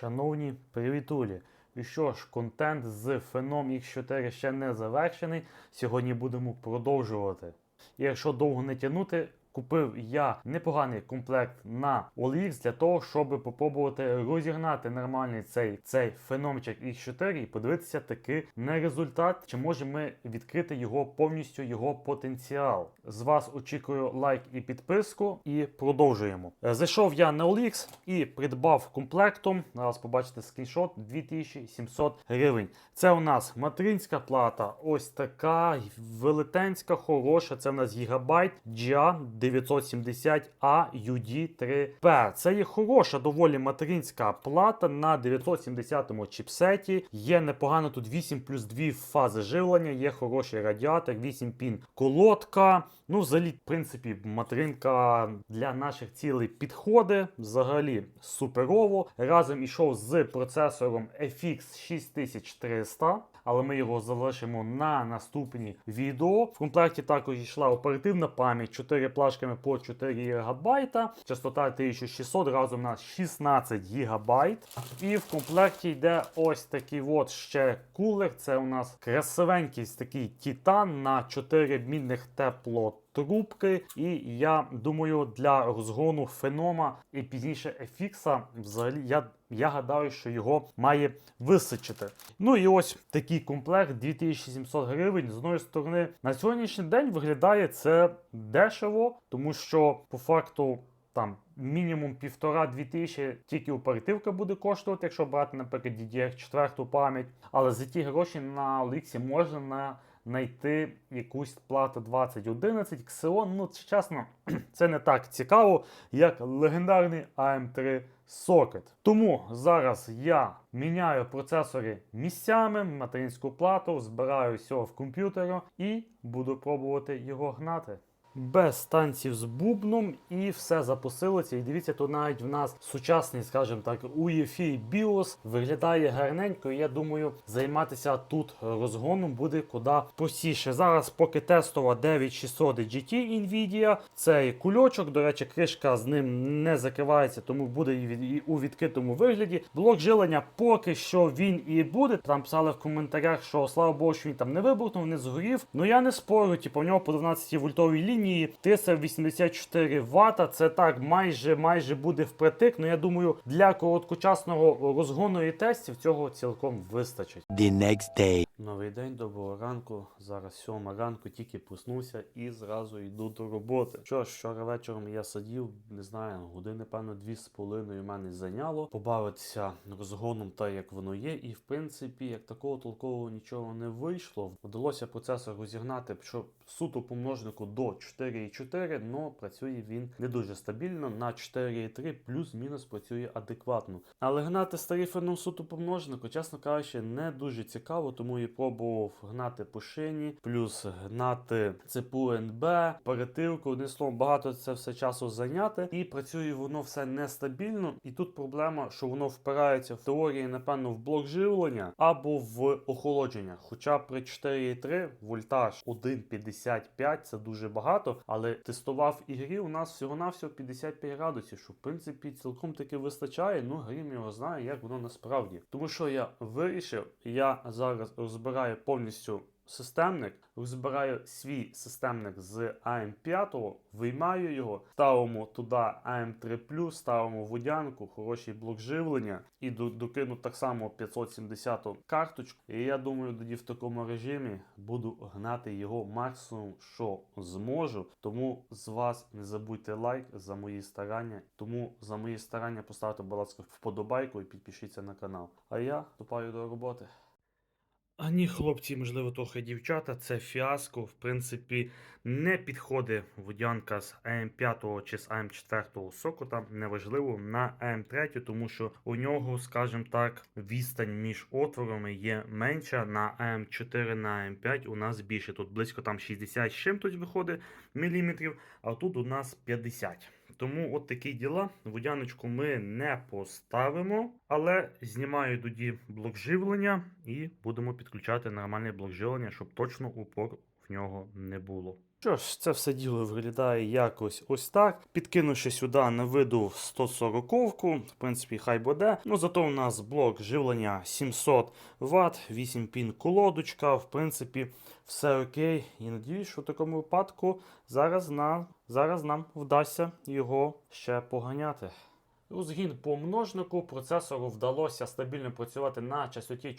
Шановні привітулі! І що ж, контент з Phenom X4 ще не завершений. Сьогодні будемо продовжувати. І якщо довго не тягнути, купив я непоганий комплект на OLX для того, щоб попробувати розігнати нормальний цей, цей феномчик X4 і подивитися таки на результат, чи можемо ми відкрити його повністю його потенціал. З вас очікую лайк і підписку, і продовжуємо. Е, Зайшов я на OLX і придбав комплектом. Зараз побачите скріншот 2700 гривень. Це у нас материнська плата, ось така велетенська, хороша. Це у нас гігабайт GA 970 AUD3P. Це є хороша, доволі материнська плата на 970 чіпсеті. Є непогано тут 8 плюс 2 фази живлення, є хороший радіатор, 8 пін колодка. Ну, взагалі, в принципі, материнка для наших цілей підходить. Взагалі суперово. Разом ішов з процесором FX 6300. Але ми його залишимо на наступні відео. В комплекті також йшла оперативна пам'ять 4 плашками по 4 ГБ, частота 1600, разом на 16 ГБ. І в комплекті йде ось такий от ще кулер. Це у нас красивенький такий титан на 4 мінних тепло. Трубки, і я думаю, для розгону фенома і пізніше ефікса, взагалі, я, я гадаю, що його має висичити. Ну і ось такий комплект 2700 гривень. З одної сторони, на сьогоднішній день виглядає це дешево, тому що по факту там мінімум півтора-дві тисячі тільки оперативка буде коштувати, якщо брати, наприклад, DDR4 пам'ять. Але за ті гроші на Оліксі можна на знайти якусь плату 2011 Xeon, ну чесно, це не так цікаво, як легендарний AM3 Socket. Тому зараз я міняю процесори місцями, материнську плату, збираю всього в комп'ютері і буду пробувати його гнати. Без станців з бубном і все запустилося. І дивіться, тут навіть в нас сучасний, скажімо так, UEFI BIOS виглядає гарненько. І я думаю, займатися тут розгоном буде куди простіше. Зараз, поки тестова 9600 GT Nvidia, цей кульочок, до речі, кришка з ним не закривається, тому буде і у відкритому вигляді. Блок жилення поки що він і буде. Там писали в коментарях, що слава Богу, що він там не вибухнув, не згорів. Ну я не спорю, типу, в нього по 12 вольтовій лінії 384 Вт. Це так майже майже буде впритик. Ну я думаю, для короткочасного розгону і тестів цього цілком вистачить. the next day. Новий день, доброго ранку. Зараз сьома ранку, тільки проснувся і зразу йду до роботи. Що ж, вчора вечором я сидів, не знаю, години, певно, дві з половиною мене зайняло. Побавитися розгоном так, як воно є. І в принципі, як такого толкового нічого не вийшло. Вдалося процесор розігнати, що суто по множнику до 4,4, але працює він не дуже стабільно. На 4,3 плюс-мінус працює адекватно. Але гнати старий феном суто по чесно кажучи, не дуже цікаво, тому і пробував гнати по шині, плюс гнати ЦПУ НБ, оперативку. Одним словом, багато це все часу зайняти. І працює воно все нестабільно. І тут проблема, що воно впирається в теорії, напевно, в блок живлення або в охолодження. Хоча при 4,3 вольтаж 1,55 це дуже багато, але тестував і грі у нас всього-навсього 55 градусів, що в принципі цілком таки вистачає. Ну, грім його знає, як воно насправді. Тому що я вирішив, я зараз розбираю повністю системник, розбираю свій системник з AM5, виймаю його, ставимо туди AM3, ставимо водянку, хороший блок живлення і докину так само 570 карточку. І я думаю, тоді в такому режимі буду гнати його максимум, що зможу. Тому з вас не забудьте лайк за мої старання. Тому за мої старання поставте, будь ласка, вподобайку і підпишіться на канал. А я вступаю до роботи. А ні, хлопці, можливо, трохи дівчата, це фіаско. В принципі, не підходить водянка з АМ5 чи з АМ4 сокота, неважливо, на АМ3, тому що у нього, скажімо так, відстань між отворами є менша. На АМ4 на АМ5 у нас більше. Тут близько там 60 з чим тут виходить міліметрів, а тут у нас 50. Тому от такі діла. Водяночку ми не поставимо, але знімаю тоді блок живлення і будемо підключати нормальне блок живлення, щоб точно упор в нього не було. Що ж, це все діло виглядає якось ось так. Підкинувши сюди на виду 140-ку, в принципі, хай буде. Ну зато у нас блок живлення 700 Вт, 8 пін колодочка. В принципі, все окей. І надіюсь, що в такому випадку зараз, на, зараз нам вдасться його ще поганяти. Розгін по множнику процесору вдалося стабільно працювати на частоті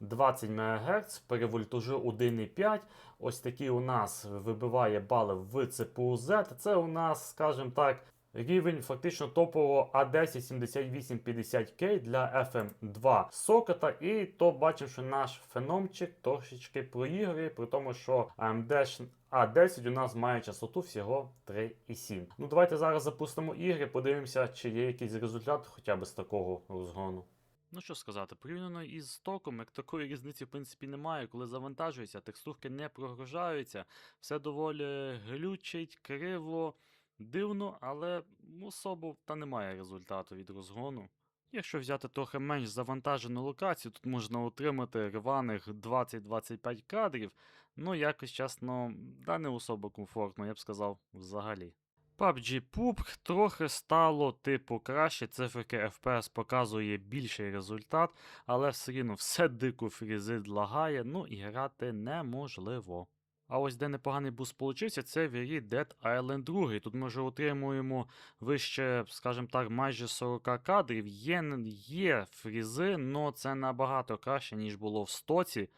4220 МГц при вольтажу 1,5. Ось такий у нас вибиває бали в CPU Z. Це у нас, скажімо так, рівень фактично топового A107850K для FM2 сокета. І то бачимо, що наш феномчик трошечки проігрує, при тому, що AMD А10 у нас має частоту всього 3,7. Ну давайте зараз запустимо ігри, подивимося, чи є якийсь результат хоча б з такого розгону. Ну що сказати, порівняно із стоком, як такої різниці в принципі немає, коли завантажується, текстурки не прогружаються, все доволі глючить, криво, дивно, але особо та немає результату від розгону. Якщо взяти трохи менш завантажену локацію, тут можна отримати рваних 20-25 кадрів, ну якось чесно, да не особо комфортно, я б сказав, взагалі. PUBG PUBG трохи стало типу краще, циферки FPS показує більший результат, але все рівно все дико фрізит лагає, ну і грати неможливо. А ось де непоганий буст получився, це Very Dead Island 2. Тут ми вже отримуємо вище, скажімо так, майже 40 кадрів. Є, є фрізи, але це набагато краще, ніж було в стоці.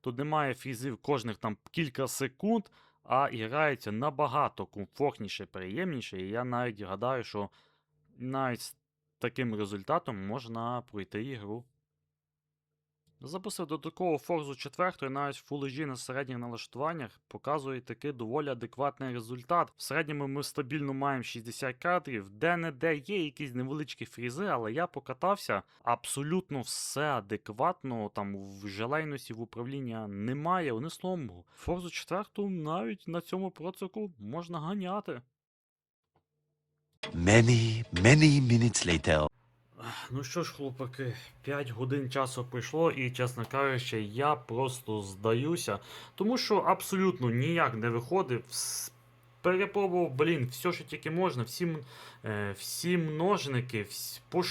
Тут немає фрізів кожних там кілька секунд, а і грається набагато комфортніше, приємніше. І я навіть гадаю, що навіть з таким результатом можна пройти ігру. Запустив додатково Forza 4 навіть в HD на середніх налаштуваннях показує таки доволі адекватний результат. В середньому ми стабільно маємо 60 кадрів, де-не-де є якісь невеличкі фрізи, але я покатався. Абсолютно все адекватно, там в желейності в управління немає. Одним словом, Forza 4 навіть на цьому процеку можна ганяти. Many, many minutes later. Ну що ж, хлопаки, 5 годин часу пройшло, і, чесно кажучи, я просто здаюся, тому що абсолютно ніяк не виходив. Перепробував, блін, все, що тільки можна, всі, е, всі множники, всі по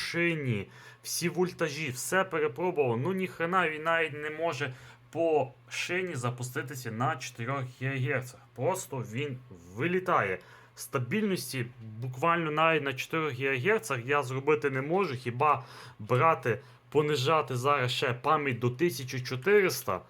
всі вольтажі, все перепробував. Ну ніхрена він навіть не може по шині запуститися на 4 ГГц. Просто він вилітає стабільності буквально навіть на 4 ГГц я зробити не можу, хіба брати, понижати зараз ще пам'ять до 1400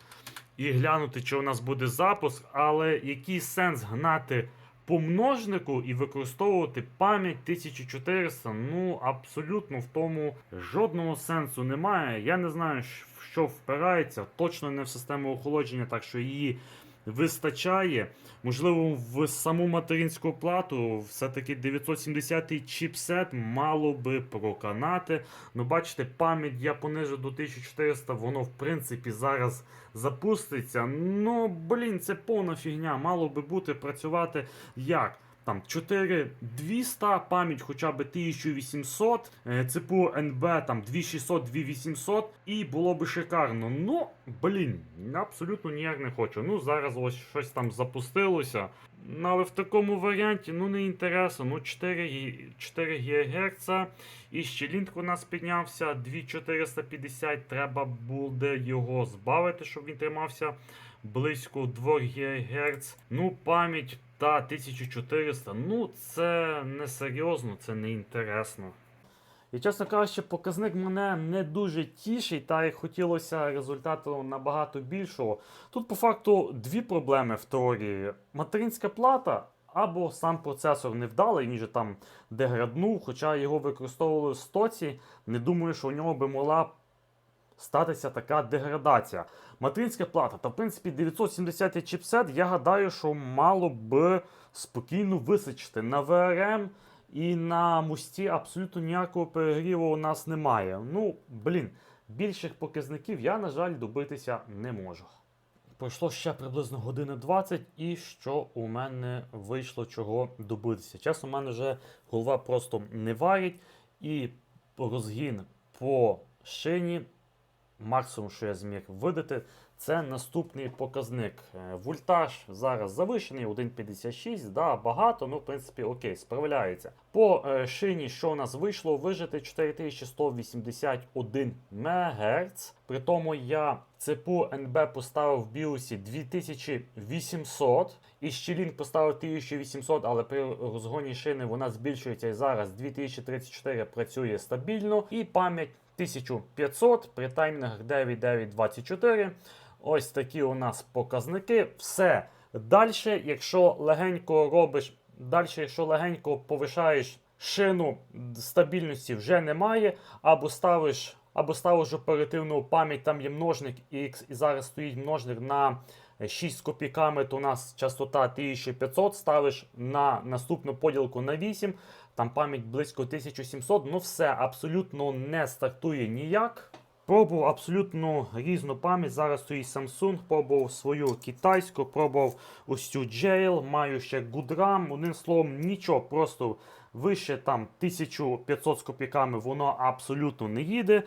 і глянути, чи у нас буде запуск, але який сенс гнати по множнику і використовувати пам'ять 1400? Ну, абсолютно в тому жодного сенсу немає. Я не знаю, в що впирається, точно не в систему охолодження, так що її вистачає. Можливо, в саму материнську плату все-таки 970-й чіпсет мало би проканати. Ну, бачите, пам'ять я понижу до 1400, воно в принципі зараз запуститься. Ну, блін, це повна фігня. Мало би бути працювати як? Там 4200, пам'ять хоча б 1800, е, ЦПУ НБ там 2600, 2800 і було би шикарно. Ну, блін, абсолютно ніяк не хочу. Ну, зараз ось щось там запустилося. Але в такому варіанті ну не інтересно. Ну 4, 4 ГГц. І ще лінк у нас піднявся 2450. Треба буде його збавити, щоб він тримався близько 2 ГГц. Ну, пам'ять та 1400. Ну, це не серйозно, це не інтересно. І чесно кажучи, показник мене не дуже тішить, та як хотілося результату набагато більшого. Тут по факту дві проблеми в теорії: материнська плата. Або сам процесор невдалий, ніж там деграднув, хоча його використовували в стоці, не думаю, що у нього би могла статися така деградація. Материнська плата, та в принципі 970 чіпсет, я гадаю, що мало б спокійно висичити. На VRM і на мусті абсолютно ніякого перегріву у нас немає. Ну, блін, більших показників я, на жаль, добитися не можу. Пройшло ще приблизно години 20, і що у мене вийшло чого добитися. Чесно, у мене вже голова просто не варить, і розгін по шині максимум, що я зміг видати, Це наступний показник. Е, Вольтаж зараз завищений, 1,56, да, багато, ну, в принципі, окей, справляється. По е, шині, що у нас вийшло, вижити 4181 МГц. При тому я цепу НБ поставив в біосі 2800 і щілінг поставив 1800, але при розгоні шини вона збільшується і зараз 2034 працює стабільно. І пам'ять 1500 при таймінгах 9924. Ось такі у нас показники. Все. Далі, якщо легенько робиш, далі, якщо легенько повишаєш шину стабільності вже немає, або ставиш, або ставиш оперативну пам'ять, там є множник X, і зараз стоїть множник на 6 з копійками, то у нас частота 1500, ставиш на наступну поділку на 8, там пам'ять близько 1700, ну все абсолютно не стартує ніяк. Пробував абсолютно різну пам'ять. Зараз стоїть Samsung, пробував свою китайську, пробував ось цю Jail, маю ще Goodram. Одним словом, нічого, просто вище там 1500 з копійками воно абсолютно не їде.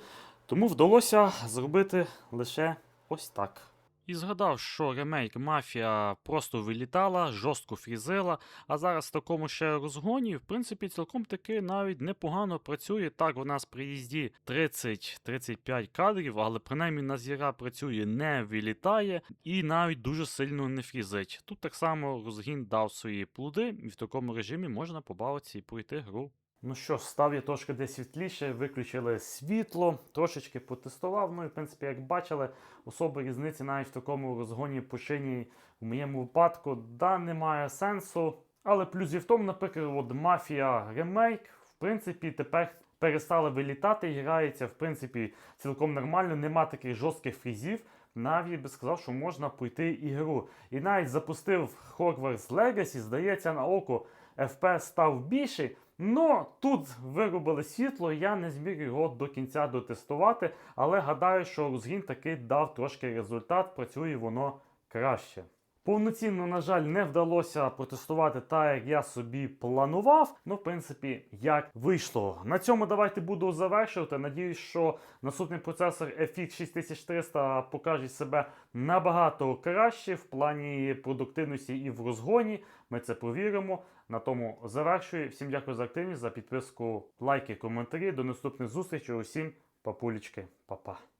Тому вдалося зробити лише ось так. І згадав, що ремейк Мафія просто вилітала, жорстко фрізила, а зараз в такому ще розгоні, в принципі, цілком таки навіть непогано працює. Так, у нас при їзді 30-35 кадрів, але принаймні на зіра працює, не вилітає і навіть дуже сильно не фрізить. Тут так само розгін дав свої плоди, і в такому режимі можна побавитися і пройти гру. Ну що, став я трошки десь світліше, виключили світло, трошечки потестував. Ну і в принципі, як бачили, особи різниці навіть в такому розгоні по шині в моєму випадку да, немає сенсу. Але плюс і в тому, наприклад, от Мафія ремейк, в принципі, тепер перестали вилітати і грається, в принципі, цілком нормально, нема таких жорстких фрізів. Навіть би сказав, що можна пройти ігру. І навіть запустив Hogwarts Legacy, здається, на око FPS став більший. Но тут виробили світло, я не зміг його до кінця дотестувати, але гадаю, що розгін таки дав трошки результат, працює воно краще. Повноцінно, на жаль, не вдалося протестувати так, як я собі планував. Ну, в принципі, як вийшло. На цьому давайте буду завершувати. Надіюсь, що наступний процесор FX 6300 покаже себе набагато краще в плані продуктивності і в розгоні. Ми це провіримо. На тому завершую. Всім дякую за активність, за підписку, лайки, коментарі. До наступних зустрічей. Усім папулечки, па-па.